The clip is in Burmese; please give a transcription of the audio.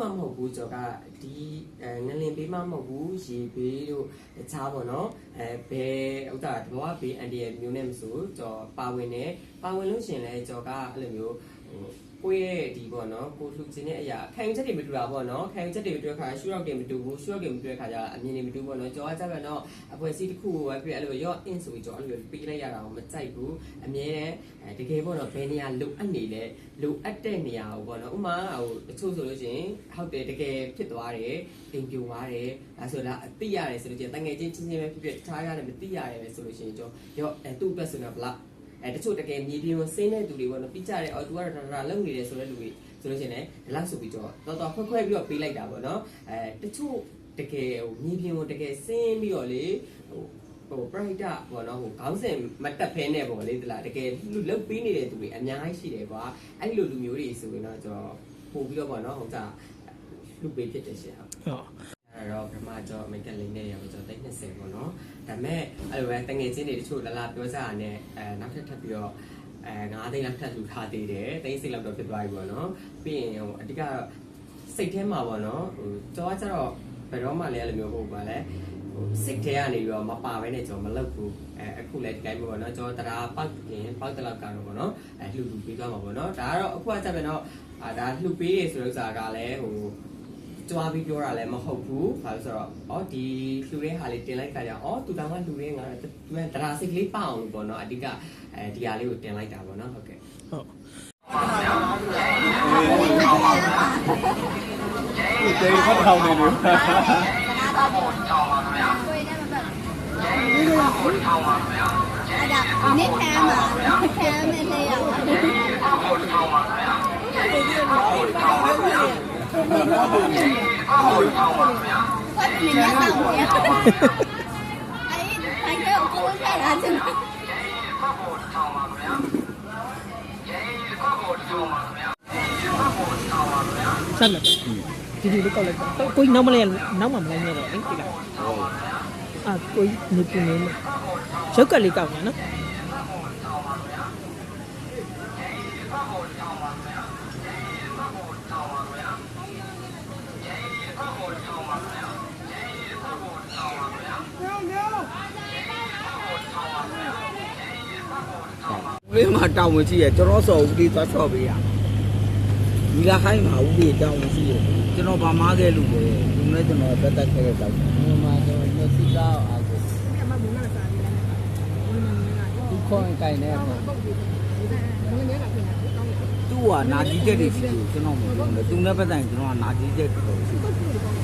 မှမဟုတ်ဘူးကြောကဒီအဲငလင်ပေးမှမဟုတ်ဘူးရေပေးတို့တခြားပေါ့နော်အဲဘယ်ဥစ္စာတဘောဘေးအန်ဒီရဲ့မျိုးနဲ့မဆိုကြောပါဝင်နေပါဝင်လို့ရှရင်လဲကြောကအဲ့လိုမျိုးဟိုကိုယ့်ရဲ့ဒီပေါ့နော်ကိုလှူခြင်းတဲ့အရာခံယူချက်တွေမတူတာပေါ့နော်ခံယူချက်တွေမတူတဲ့ခါရှူရောက်တွေမတူဘူးရှူရောက်တွေမတူတဲ့ခါကျအမြင်တွေမတူဘူးပေါ့နော်ကြောကကြက်ပဲတော့အဖွဲ့အစည်းတစ်ခုကိုပဲပြအဲ့လိုရော့ in ဆိုပြီးကြောအဲ့လိုပေးလိုက်ရတာကိုမကြိုက်ဘူးအမြဲတမ်းအဲတကယ်ပေါ့နော်ဘယ်နေရာလိုအပ်နေလဲလိုအပ်တဲ့နေရာကိုပေါ့နော်ဥမာဟိုတချို့ဆိုလို့ရှိရင်ဟုတ်တယ်တကယ်ဖြစ်သွားတယ်တင်ပြသွားတယ်ဒါဆိုတော့အသိရတယ်ဆိုလို့ချင်းတငယ်ချင်းချင်းချင်းပဲဖြစ်ဖြစ်ထားရတယ်မသိရတယ်ပဲဆိုလို့ရှိရင်ကြောရော့အဲသူ့အတွက်ဆိုတော့ဘလား အဲတချို့တကယ်မြေပြင်ကိုစိမ့်တဲ့သူတွေပေါ့နော်ပြီးကြတယ်အော်သူကတော့ဒါဒါလုံနေတယ်ဆိုတဲ့လူတွေဆိုလို့ရှိရင်လည်းဒီလောက်ဆိုပြီးတော့တော်တော်ခွဲခွဲပြီးတော့ပေးလိုက်တာပေါ့နော်အဲတချို့တကယ်ဟိုမြေပြင်ကိုတကယ်စင်းပြီးတော့လေဟိုဟို private ပေါ့နော်ဟိုခေါင်းစဉ်မတက်ဖဲနဲ့ပေါ့လေတလားတကယ်လူလုတ်ပေးနေတဲ့သူတွေအများကြီးရှိတယ်ကွာအဲ့လိုလူမျိုးတွေဆိုရင်တော့ကျွန်တော်ပို့ပြီးတော့ပေါ့နော်ဟိုကလူပေးဖြစ်တယ်ရှင်ဟုတ်ဟုတ်အဲ့တော့ပထ မကျော်မိတ်ကလေးနဲ့ရောကျွန်တော်တိတ်20ပေါ့နော်ဒါပေမဲ့အဲ့လိုပဲတငယ်ချင်းတွေတချို့လာလာပြောစားရတဲ့အဲနောက်ထပ်ထပ်ပြီးတော့အဲ9သိန်းလောက်ထပ်လူထားသေးတယ်သိန်းစိတ်လောက်တော့ဖြစ်သွားပြီပေါ့နော်ပြီးရင်ဟိုအဓိကစိတ်ထဲမှာပေါ့နော်ဟိုကျော်ကကျတော့ဘယ်တော့မှလည်းအဲ့လိုမျိုးဟုတ်ပါလဲဟိုစိတ်ထဲကနေပြီးတော့မပါဘဲနဲ့ကျွန်တော်မလုပ်ဘူးအဲအခုလည်းဒီတိုင်းပဲပေါ့နော်ကျွန်တော်တရားပောက်ရင်ပောက်တလောက်ကတော့ပေါ့နော်အဲလှူလှူပေးသွားမှာပေါ့နော်ဒါကတော့အခုကကြက်ပဲတော့အာဒါလှူပေးရဆိုတဲ့ဥစ္စာကလည်းဟို ကြွားပြီးပြောတာလည်းမဟုတ်ဘူး။ဘာလို့ဆိုတော့အော်ဒီလှူတဲ့ဟာလေးတင်လိုက်ခါကျအော်သူတောင်ကလှူတဲ့ငါသူကတရားစိတ်ကလေးပအောင်ပေါ့နော်အဓိကအဲဒီဟာလေးကိုတင်လိုက်တာပေါ့နော်ဟုတ်ကဲ့ဟုတ်ဒီတေးဖတ်ထောင်းနေလို့အဲ့ဒါနိခံမှာခံမဲ့လေရဟုတ်ပြီညဆောင်ရအဲ့ဒီတိုင်းကိုကိုယ်ဆက်လာချင်တယ် ဆက်လက်ဒီဒီလေးကောက်လိုက်တော့ကိုကြီးနောက်မလဲနောက်မှမလိုက်နဲ့တော့လေဒီကအာကိုကြီးနေပြနေလို့ရုပ်ကလေးကောက်နေနော် လေးမှာတောင်းဝင်ရှိရကျွန်တော်စော်ဦးလေးသွားချော့ပေးရဒီလာခိုင်းမှာဦးလေးတောင်းဝင်ရှိရကျွန်တော်ဗမာခဲ့လို့ပဲသူနဲ့ကျွန်တော်တက်တက်ခဲ့တဲ့တောက်ဒီမှာကျွန်တော်မျက်စိကောက်အားကိုသူခေါင်းကိုင်နေပေါ့သူကနာကြီးချက်တွေရှိတယ်ကျွန်တော်မပြောဘူးသူနဲ့ပတ်သက်ရင်ကျွန်တော်ကနာကြီးချက်တော်တော်ရှိတယ်